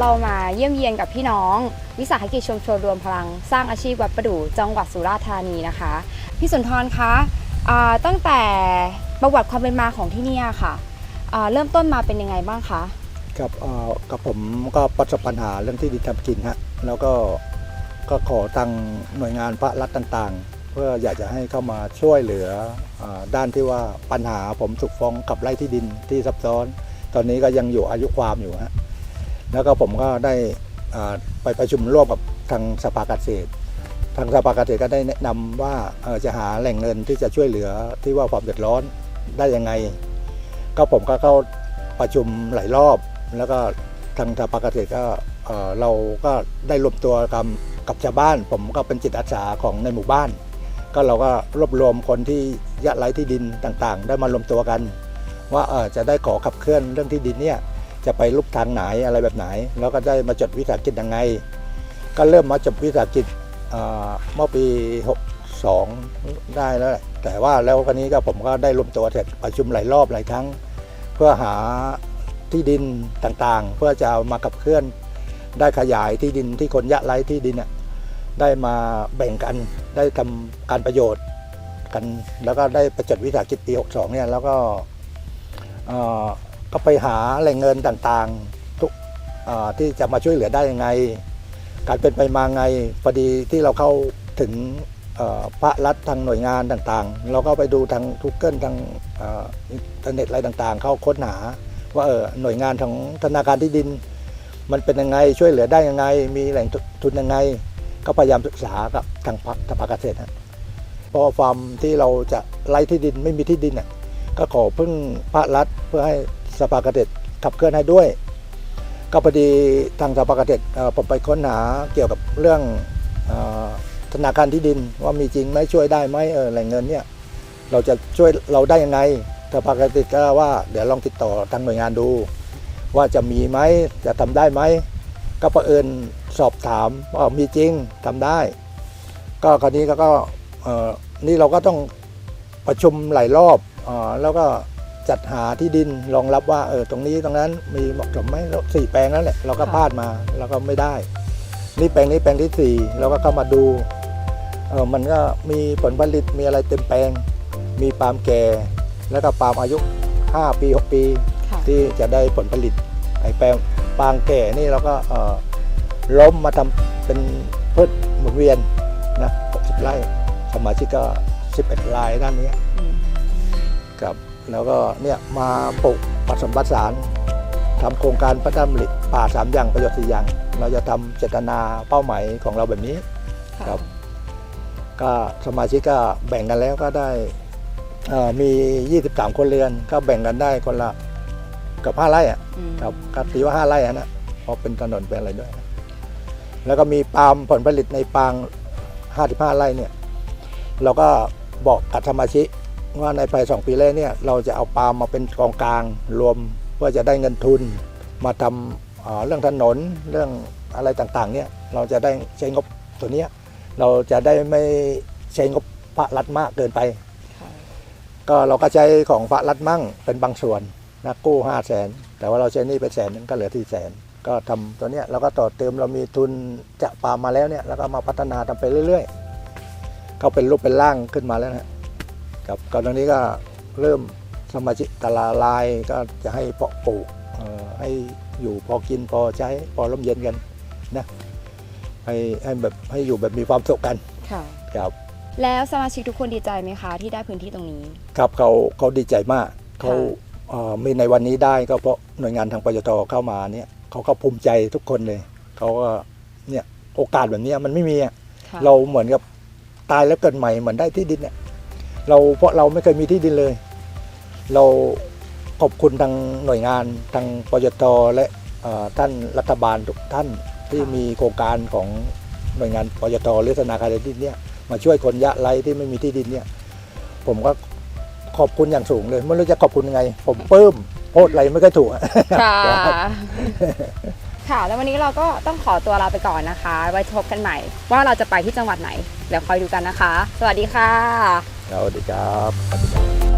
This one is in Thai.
เรามาเยี่ยมเยียนกับพี่น้อง วิสาหกิจชุมชนรวมพลัง สร้างอาชีพวัดประดู่จังหวัดสุราษฎร์ธานีนะคะ พี่สุนทรคะตั้งแต่ประวัติความเป็นมาของที่นี่ค่ะอ่าเริ่มต้นมาเป็นยังไงบ้างคะครับกับผมก็ประสบปัญหาเรื่องที่ดินทำกินฮะแล้วก็ก็ขอทางหน่วยงานพระรัฐต่างๆ เพื่ออยากจะให้เข้ามาช่วยเหลืออด้านที่ว่าปัญหาผมถูกฟ้องกับไร่ที่ดินที่ซับซ้อน ตอนนี้ก็ยังอยู่อายุความอยู่ฮะ แล้วก็ผมก็ได้ไปประชุมร่วมกับทางสภาเกษตร ทางสภาเกษตรก็ได้แนะนำว่าจะหาแหล่งเงินที่จะช่วยเหลือที่ว่าความเดือดร้อนได้ยังไง ก็ผมก็เข้าประชุมหลายรอบ แล้วก็ทางสภาเกษตรก็เราก็ได้รวมตัวกับกับชาวบ้าน ผมก็เป็นจิตอาสาของในหมู่บ้าน ก็เราก็รวบรวมคนที่ยะไร้ที่ดินต่างๆ ได้มารวมตัวกัน ว่าจะได้ขอขับเคลื่อนเรื่องที่ดินเนี่ย จะไปลุกทางไหนอะไรแบบไหน แล้วก็ได้มาจดวิสาหกิจยังไง ก็เริ่มมาจดวิสาหกิจเมื่อปี 62 ได้แล้ว แต่ว่าแล้วคราวนี้ก็ผมก็ได้รวมตัวเสร็จประชุมหลายรอบหลายครั้ง เพื่อหาที่ดินต่างๆ เพื่อจะามาขับเคลื่อนได้ขยายที่ดินที่คนยะไร้ที่ดินน่ะได้มาแบ่งกันได้ทำการประโยชน์กัน แล้วก็ได้ประจดวิสาหกิจปี 62 เนี่ยแล้วก็ ก็ไปหาแหล่งเงินต่างๆทุกที่จะมาช่วยเหลือได้ยังไง การเป็นไปมาไงพอดีที่เราเข้าถึงพระรัฐทางหน่วยงานต่างๆ เราก็ไปดูทาง Google ทางอินเทอร์เน็ตอะไรต่างๆ เข้าค้นหาว่าเออหน่วยงานของธนาคารที่ดิน มันเป็นยังไงช่วยเหลือได้ยังไง มีแหล่งทุนยังไง ก็พยายามศึกษากับทางสภาเกษตรฮะพราะว่าฟาร์มที่เราจะไล่ที่ดินไม่มีที่ดินน่ะก็ขอพึ่งภาครัฐเพื่อให้ สภาเกษตรขับเคลื่อนให้ด้วย ก็พอดีทางสภากษตรเอ่อผมไปค้นหาเกี่ยวกับเรื่องอธนาคารที่ดินว่ามีจริงไหมช่วยได้ไหมเออแหล่งเงินเนี่ยเราจะช่วยเราได้ยังไงสภากเกษตรก็ว่าเดี๋ยวลองติดต่อทางหน่วยงานดู ว่าจะมีไหมจะทำได้ไหมก็ประเอิญสอบถามว่ามีจริงทำได้ ก็คราวนี้ก็เออนี่เราก็ต้องประชุมหลายรอบอแล้วก็ จัดหาที่ดินรองรับว่าเออตรงนี้ตรงนั้นมีเหมาะสมไหมแล้วสี่แปลงนั่นแหละเราก็ค่ะพลาดมาเราก็ไม่ได้ นี่แปลงนี้แปลงที่สี่เราก็เข้ามาดูเออมันก็มีผลผลิตมีอะไรเต็มแปลง มีปาล์มแก่ แล้วก็ปาล์มอายุ 5 ปี 6 ปีค่ะที่จะได้ผลผลิตไอ้แปลงปางแก่นี่เราก็เอ่อล้มมาทำเป็นพืชหมุนเวียนนะ60ไร่สมาชิกก็ 11รายด้านนี้อืมครับ แล้วก็เนี่ยมาปลูกผสมผสานทำโครงการพัฒนาผลิตป่าสามอย่างประโยชน์สี่อย่าง เราจะทำเจตนาเป้าหมายของเราแบบนี้ค่ะครับ ก็สมาชิกก็แบ่งกันแล้วก็ได้เอ่อมี 23 คนเรือนก็แบ่งกันได้คนละเกับ5ไร่อะอืมครับก็ตีว่า5ไร่อะนะเพราะเป็นถนนเป็นอะไรด้วยนะแล้วก็มีปาล์มผลผลิตในปาง 55 ไร่เนี่ย เราก็บอกกับสมาชิก ว่าในภายสองปีแรกเนี่ยเราจะเอาปาล์มมาเป็นกองกลางรวมเพื่อจะได้เงินทุน มาทำเอ่อเรื่องถนนเรื่องอะไรต่างๆเนี่ยเราจะได้ใช้งบตัวเนี้ยเราจะได้ไม่ใช้งบพระรัฐมากเกินไปค่ะก็เราก็ใช้ของพระรัฐมั่งเป็นบางส่วนนะกู้ห้าแสนแต่ว่าเราใช้หนี่ไปแสนนึงก็เหลือที่แสนก็ทำตัวเนี้ยเราก็ต่อเติมเรามีทุนจะปาล์มมาแล้วเนี่ยแล้วก็มาพัฒนาทำไปเรื่อยๆก็เป็นรูปเป็นร่างขึ้นมาแล้วนะ ครับก่อนตอนนี้ก็เริ่มสมาชิกตลาลายก็จะให้เพาะปลูกเอ่อให้อยู่พอกินพอใช้พอร่มเย็นกันนะให้ให้แบบให้อยู่แบบมีความสุขกันค่ะครับแล้วสมาชิกทุกคนดีใจไหมคะที่ได้พื้นที่ตรงนี้ ครับเขาเขาดีใจมากเขาค่ะเอ่อมีในวันนี้ได้ก็เพราะหน่วยงานทางปยทเข้ามาเนี่ยเขาก็ภูมิใจทุกคนเลยเขาก็เนี่ยโอกาสแบบเนี้ยมันไม่มีอะค่ะเราเหมือนกับตายแล้วเกิดใหม่เหมือนได้ที่ดินเนี่ย เราเพราะเราไม่เคยมีที่ดินเลย เราขอบคุณทางหน่วยงานทางปยทและเอ่อท่านรัฐบาลทุกท่านที่มีโครงการของหน่วยงานปยทหรือธนาคารที่ดินเนี่ยมาช่วยคนยะไร้ที่ไม่มีที่ดินเนี่ย ผมก็ขอบคุณอย่างสูงเลยไม่รู้จะขอบคุณยังไง ผมปลื้มโพดอะไรไม่ค่อยถูกอะค่ะครับค่ะ แล้ววันนี้เราก็ต้องขอตัวลาไปก่อนนะคะ ไว้พบกันใหม่ ว่าเราจะไปที่จังหวัดไหน เดี๋ยวคอยดูกันนะคะ สวัสดีค่ะสวัสดีครับ สวัสดีครับ